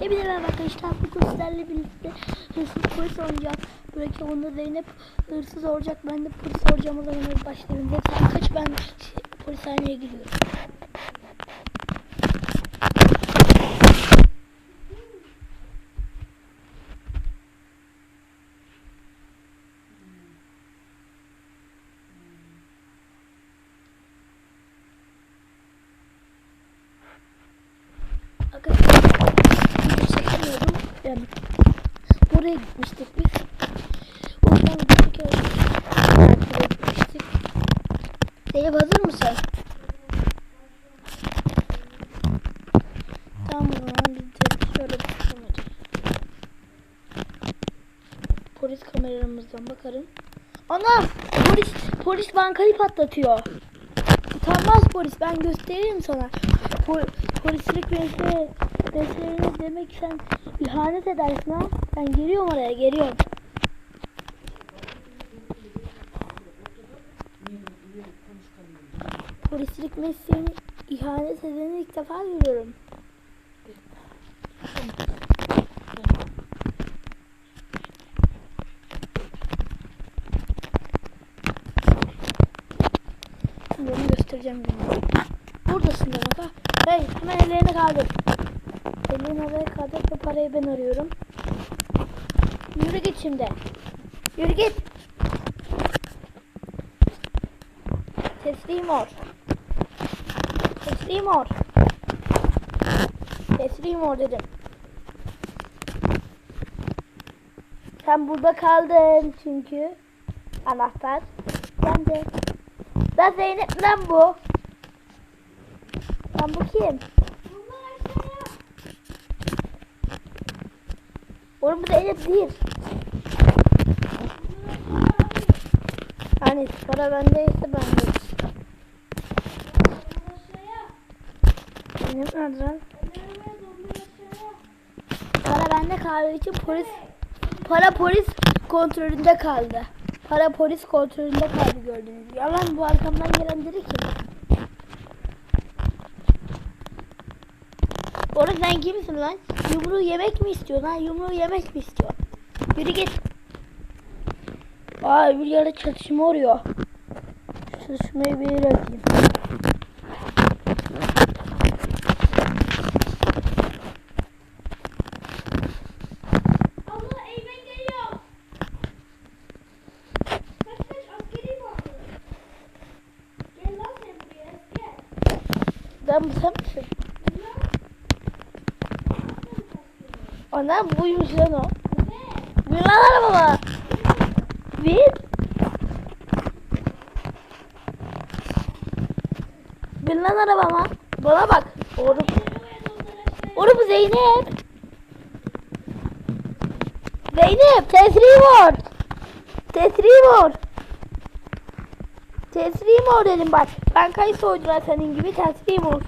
Hepinize arkadaşlar. Bugün sizlerle birlikte hırsız polis oynayacağız. Belki onda Zeynep hırsız olacak. Ben de polis olacağım. O zaman başlayalım. Sen kaç ben şey, polishaneye gidiyorum. Arkadaşlar video Yani buraya gitmiştik biz. O yüzden bir kere buraya gitmiştik. Zeynep hazır mısın? Tamam o zaman biz şöyle bakalım hadi. Polis kameralarımızdan bakarım. Ana! Polis, polis bankayı patlatıyor. Utanmaz polis ben gösteririm sana. Po polislik mesleği, mesleğine demek sen ihanet edersin ha. Ben geliyorum oraya geliyorum. Polislik mesleğine ihanet edeni ilk defa görüyorum. Şimdi onu. Buradasın demek ha. Hey hemen ellerini kaldır. Ellerini havaya kaldır ve parayı ben arıyorum. Yürü git şimdi. Yürü git. Teslim ol. Teslim ol. Teslim ol dedim. Sen burada kaldın çünkü. Anahtar. Ben de. Ben Zeynep lan bu. Lan bu kim? Oğlum bu Zeynep değil. Hani para bendeyse ben de. Zeynep nerede lan? Para bende kaldığı için polis para polis kontrolünde kaldı. Para polis kontrolünde kaldı gördüğünüz gibi. Yalan bu arkamdan gelen dedi ki. Oğlum sen kimsin lan? Yumruğu yemek mi istiyorsun lan? Yumruğu yemek mi istiyorsun? Yürü git. Aa bir yerde çatışma oluyor. Çatışmayı bir bırakayım. Allah Eymen geliyor. Kaç kaç askeri vardı. Gel lan sen buraya gel. Ben bu sen misin? Anam buymuş lan o. Bin lan arabama. Bin. Lan arabama. Bana bak. Oğlum. Oğlum bu Zeynep. Zeynep teslim ol. Teslim ol. Teslim ol dedim bak. Ben kayıt soydular senin gibi teslim ol.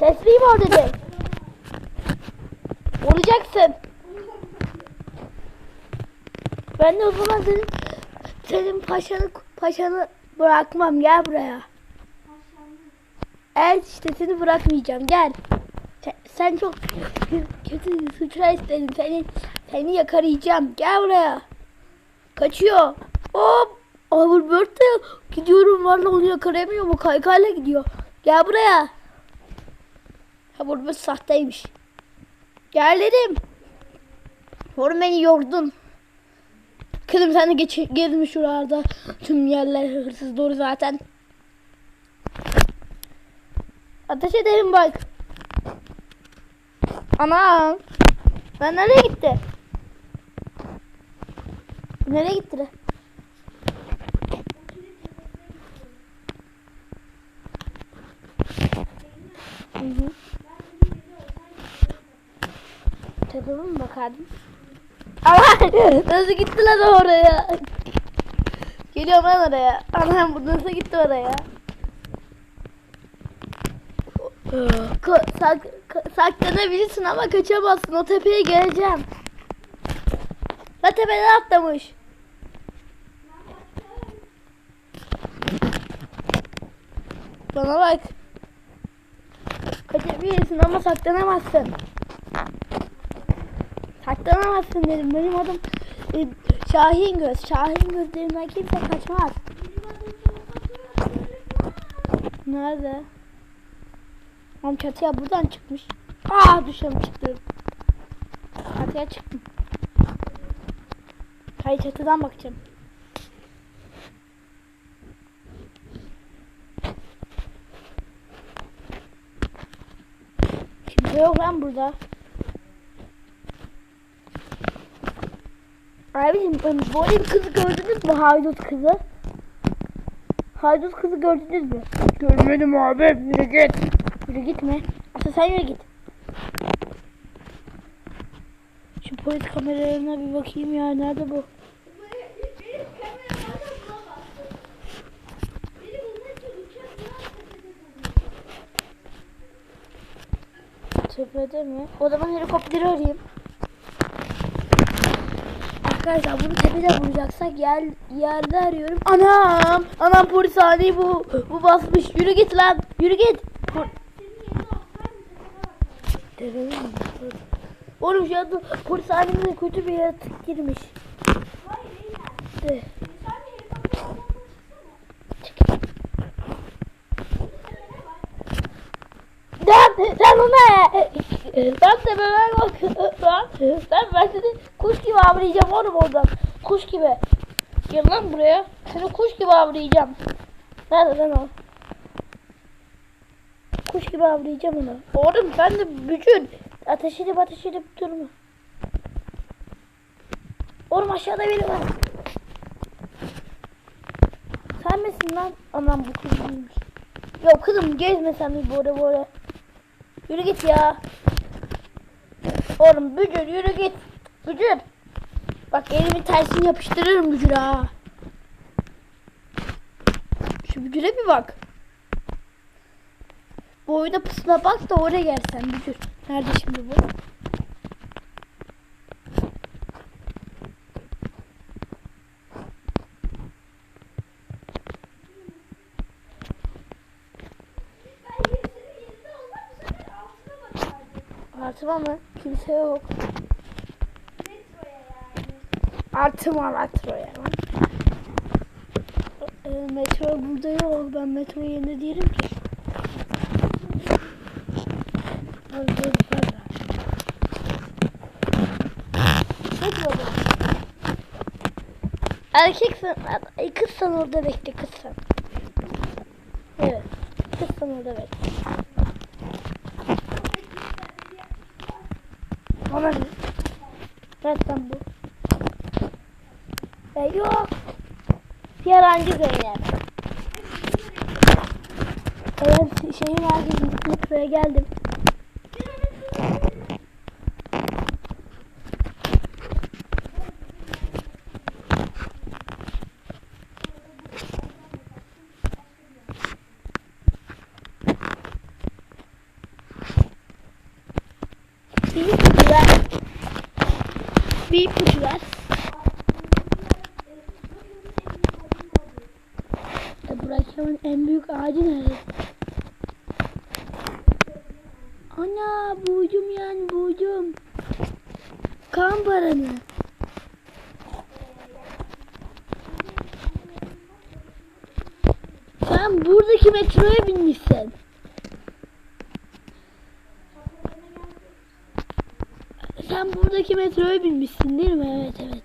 Teslim ol dedim. Olacaksın. Ben de o zaman senin, senin paşanı, paşanı bırakmam. Gel buraya. Evet işte seni bırakmayacağım. Gel. Sen, sen çok kötü suçlar istedin. Seni, seni yakalayacağım. Gel buraya. Kaçıyor. Hop. Overbird de gidiyorum. Valla onu yakalayamıyor. Bu kaykayla gidiyor. Gel buraya. Overbird sahteymiş. Gel dedim. Oğlum beni yordun. Kızım sen de geç, gezmiş şuralarda. Tüm yerler hırsız doğru zaten. Ateş edelim bak. Anam. Ben nereye gitti? Nereye gitti? Tadına mı bakardın? Nasıl gitti lan oraya? Geliyorum lan oraya. Anam bu nasıl gitti oraya? Ka- sak saklanabilirsin ama kaçamazsın. O tepeye geleceğim. La tepeden atlamış. Bana bak. Kaçabilirsin ama saklanamazsın. Saklanamazsın dedim. Benim adım e, Şahin Göz. Şahin gözlerinden kimse kaçmaz. Nerede? Oğlum çatıya buradan çıkmış. Aa dışarı çıktım. Çatıya çıktım. Hayır çatıdan bakacağım. Kimse yok lan burada. Abicim ben böyle bir kızı gördünüz mü? Haydut kızı. Haydut kızı gördünüz mü? Görmedim abi. Yürü git. Yürü gitme. Asıl sen yürü git. Şu polis kameralarına bir bakayım ya. Nerede bu? Tepede mi? O zaman helikopteri arayayım. Arkadaşlar bunu tepede bulacaksak yer, yerde arıyorum. Anam! Anam polishane bu. Bu basmış. Yürü git lan. Yürü git. Po- Senin yerine olsaydım tepede bakardım. Develim mi? Oğlum şu anda polishanemde kötü bir yaratık girmiş. Hayır. Lan! Lan o ne? Lan tepeme bak. Lan! Lan ben seni kuş gibi avlayacağım oğlum oradan. Kuş gibi. Gel lan buraya. Seni kuş gibi avlayacağım. Nerede lan o? Kuş gibi avlayacağım onu. Oğlum sen de bücür. Ateş edip ateş edip durma. Oğlum aşağıda biri var. Sen misin lan? Anam bu kız değilmiş. Ya kızım gezme sen bir böyle böyle. Yürü git ya. Oğlum bücür yürü git. Bücür. Bak elimin tersini yapıştırırım bücür ha. Şu bücüre bir bak. Bu oyuna pusula bak da oraya gelsen bücür. Nerede şimdi bu? Altıma mı? Kimse yok. Yani. Altıma metroya lan. E, metro burada yok. Ben metro yerinde değilim ki. Bu. Erkeksin. Ay, Kızsan orada bekle kızsan. Evet. Kızsan orada bekle. Bana ne? Zaten bu. E, yok. Yalancı Zeynep. Evet şehir merkezinde metroya geldim. Burak'ın en büyük ağacı nerede? Ana buğcum yani buğcum. Kan paranı. Sen buradaki metroya binmişsin. Sen buradaki metroya binmişsin değil mi? Evet evet.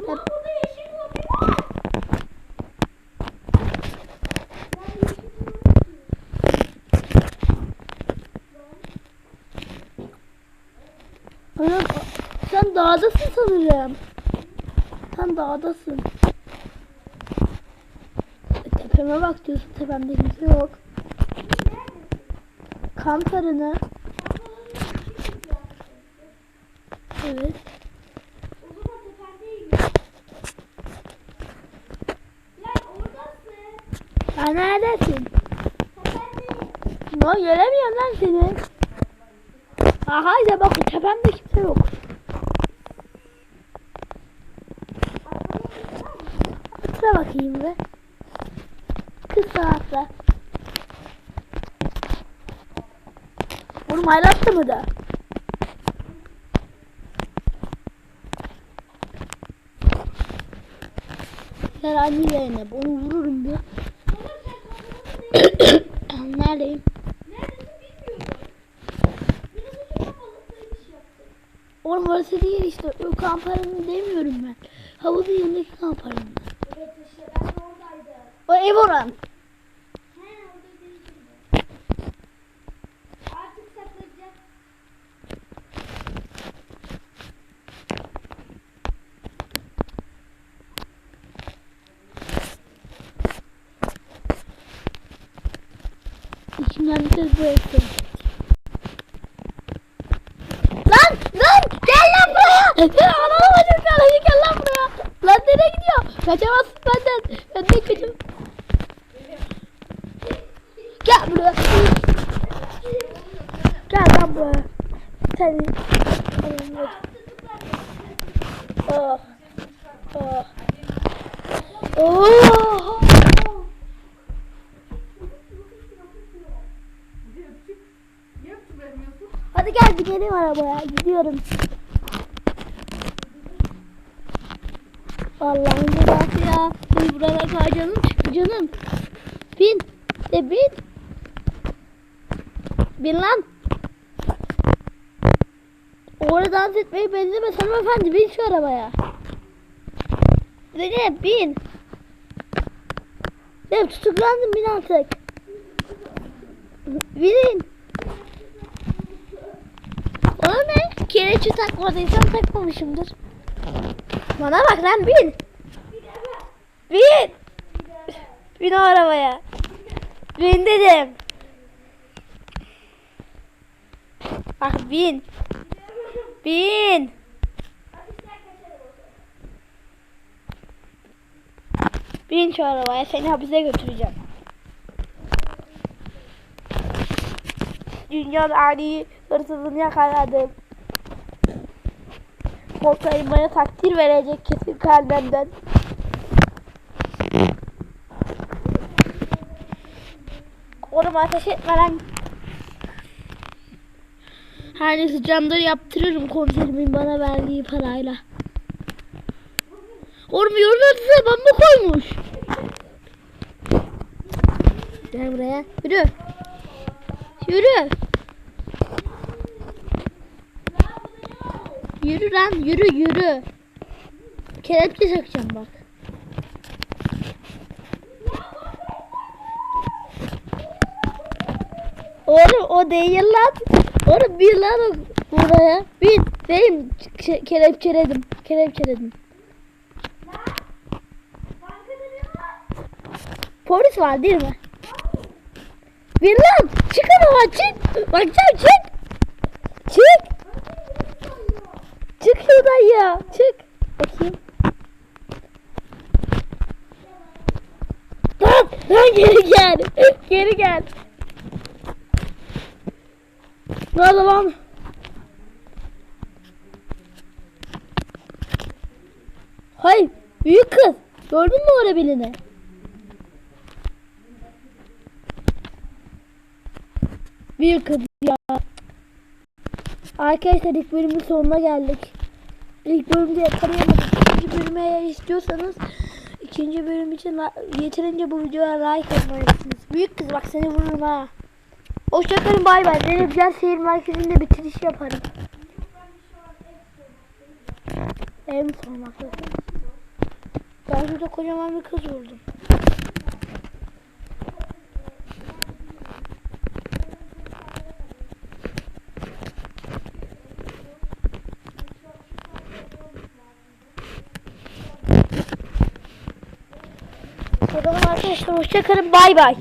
Ulan burada yeşil lobi var. Ben yeşil lobi Anam sen dağdasın sanırım. Sen dağdasın. Tepeme bak diyorsun tepemde kimse yok. Kamp. Evet. Ha neredesin? No göremiyorum lan seni. Aha işte bak tepemde kimse yok. Atla bakayım be. Kız atla. Oğlum hayratta mı da? Herhangi Zeynep. Onu vururum bir. Neredeyim? Oğlum orası değil işte. O kamp demiyorum ben. Havuzun yanındaki kamp alanı. Evet işte ben de oradaydım. O ev oran. İçinden bir ettim. Lan lan gel lan buraya. Ya anam bacım kardeşim gel lan buraya. Lan nereye gidiyor? Kaçamazsın benden. Benden kaçam. Gel buraya. Gel lan buraya. Sen. Oh. Oh. Oh. Hadi gel Gidiyorum. Allah'ım cezası ya. Biz buralara kay canım çıktı canım. Bin. De bin. Bin lan. Orada dans etmeyi benzemez hanımefendi. Bin şu arabaya. Zeynep bin. Zeynep tutuklandım bin artık. Binin. O Kereçi takmadıysam takmamışımdır. Bana bak lan bin. Bin. Bin o arabaya. Bin dedim. Bak bin. Bin. Bin şu arabaya seni hapise götüreceğim. Dünyanın ani hırsızını yakaladım. Koltayım bana takdir verecek kesin kalbimden. Oğlum ateş etme lan. Her neyse camları yaptırırım komiserimin bana verdiği parayla. Oğlum yolun adını babam koymuş. Gel buraya. Yürü. Yürü. Yürü lan yürü yürü. Kelepçe takacağım bak. Oğlum o değil lan. Oğlum bir lan buraya. Bir Ke- kelepçeledim. Kelepçeledim. Polis var değil mi? Bir lan çıkın ama çık. Bakacağım çık. Çık. Çık şuradan ya. Çık. Bakayım. Lan, lan geri gel. Geri gel. Ne oldu lan? Hayır. Büyük kız. Gördün mü orada birini? Büyük kız. Arkadaşlar ilk bölümün sonuna geldik. İlk bölümde yakalayamadık. İkinci bölüme eğer istiyorsanız ikinci bölüm için yeterince bu videoya like atmalısınız. Büyük kız bak seni vururum ha. Hoşçakalın bay bay. Gel seyir merkezinde bitiriş yaparım. Ev mi sormaktasın? Ben şurada kocaman bir kız vurdum. O zaman arkadaşlar hoşçakalın bay bay.